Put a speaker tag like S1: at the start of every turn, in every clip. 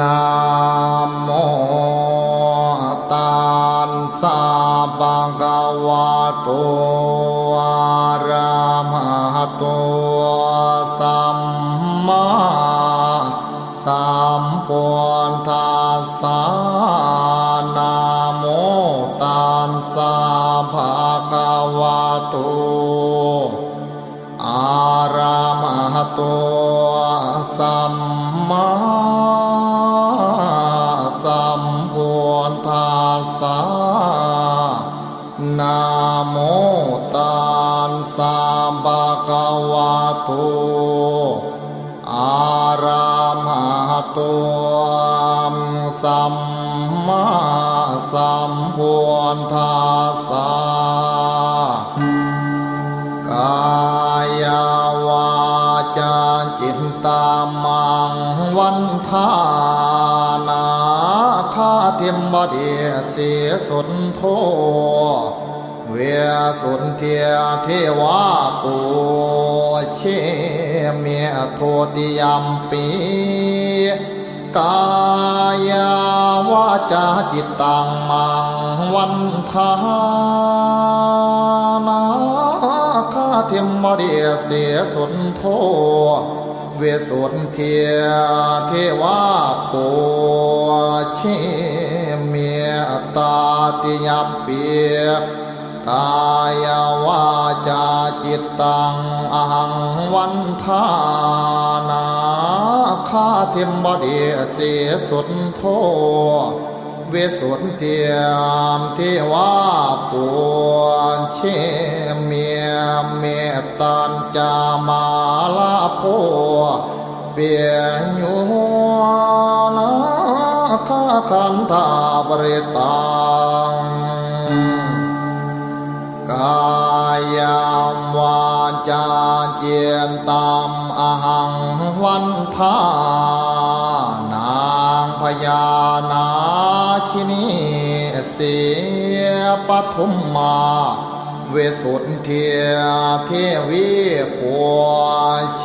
S1: นะโมตัสสะภะคะวะโตอะระหะโตสัมมาสัมพุทธัสสะนะโมตัสสะภะคะวะโตอาระมหะโตสัมมา ภะคะวะโตอาระมหะโตสัมมาสัมพุทธัสสะกายวาจาจิตตามังวันทานาคาเทียมบดีเสียสุนโท เวสุนเทียเทวาปูเชเมียโทติยมปีกายาวาจาจิตตังมังวันทานาคาเทียมมเดียเสียสุนโทเวสุนเทียเทวาปูเชเมียตาติยมเปีย กายวาจาจิตตังอหังวันทานาคาเทมบดีเสียสุดโทเวสุนเทียมเทวาปวนเชเมียเมตตันจามาลาโพเปียญัวนาคาคันธาบริตัง กายามวาจาเจียนตามอหังวันทานางพญานาชินีเสียปทุมมาเวสุนเทียเทวีปัวเช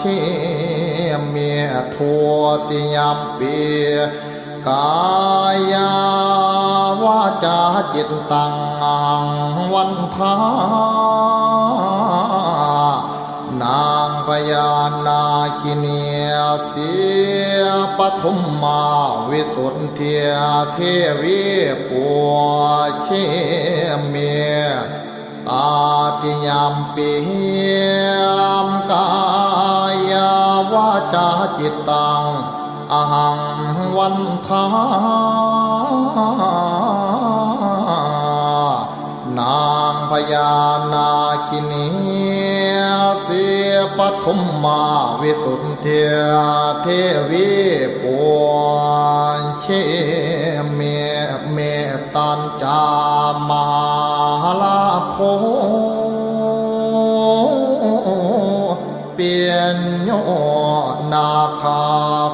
S1: เมียทัวติยมเปียกายา วาจาจิตตังวันทานางพญานาคิเนียเสียปทุมมาวิสุทธิเทวีปัวเชเมียตาติยามปียมกายาวาจาจิตตัง อหังวันทานางพญานาคินีเสียปทุมมาวิสุทธิเทวีปวนเชเมเมตันจามาลาโพ เปลี่ยนโยนาคา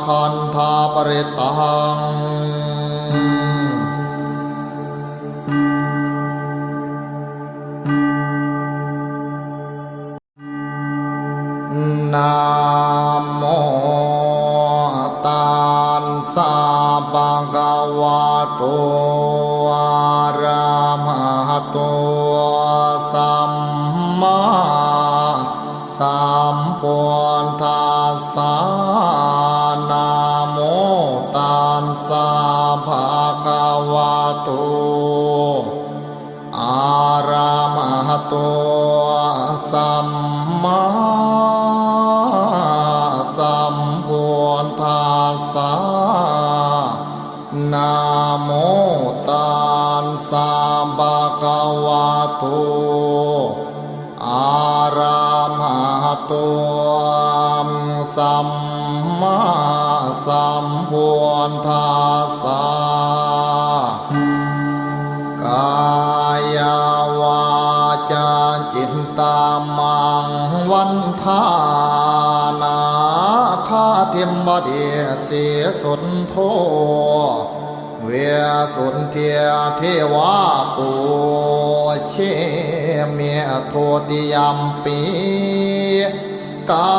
S1: คันธาปริตังนะโมตัสสะภะคะวะโตอะระหะโตสัมมา โต อาระมหโตสัมมาสัมพุทธัสสะนะโมตัสสะภะคะวะโต อาระมหโตสัมมาสัมพุทธัสสะ กายาวาจาจิตตามังวันทานาคาเทียมบดีเสียสนโทเวสุนเทียเทวาปูเชเมียโทติยมปีกา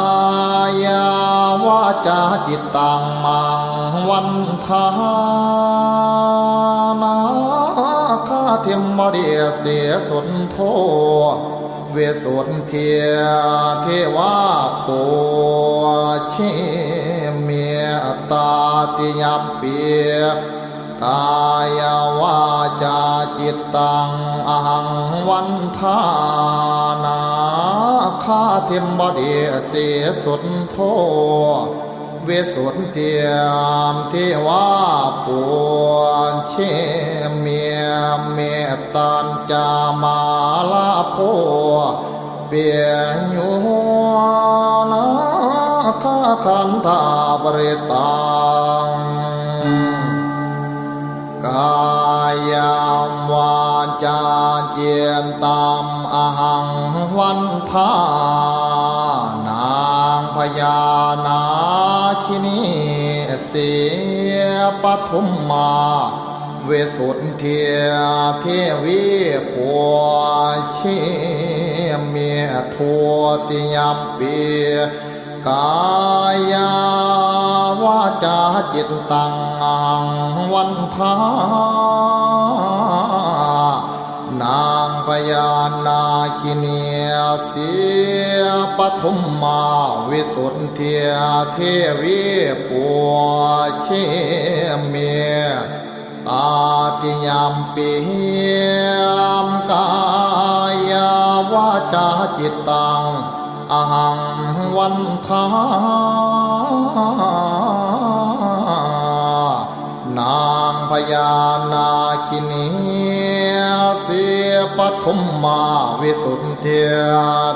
S1: ยาวาจาจิตตังมังวันทาน ทมมาเดียเสียสนโท เวสุนเทียเทวาปูเชเมียตาติยมเปียกายวาจาจิตตังอหังวันทานาข้าเทมบดีเสียสุดโท วสุนเทียมเทวาปวนเชเมียเมตตันจามาลาโพเปียญูนาข้าคันธาบริตังกายามวาจาเจียนตามอหังวันทานางพญานา ชินีเสียปทุมมา เวสุนเทียเทวีปัวเชเมียทัวติยมเปียกายาวาจาจิตตังวันทานางพญานาคิเนียเสี ปทุมมาวิสุทธิเทวีปัวเชเมียตาติยามปียมกายาวาจาจิตตังอหังวันทานางพญานาคินี ปทุมมาวิสุทธิ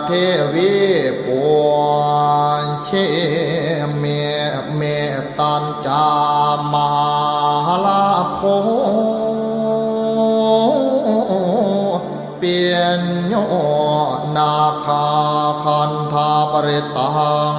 S1: เทวีปวนเชเมเมตันจามาลาโพเปียนโยนาคาคันธาปริตัง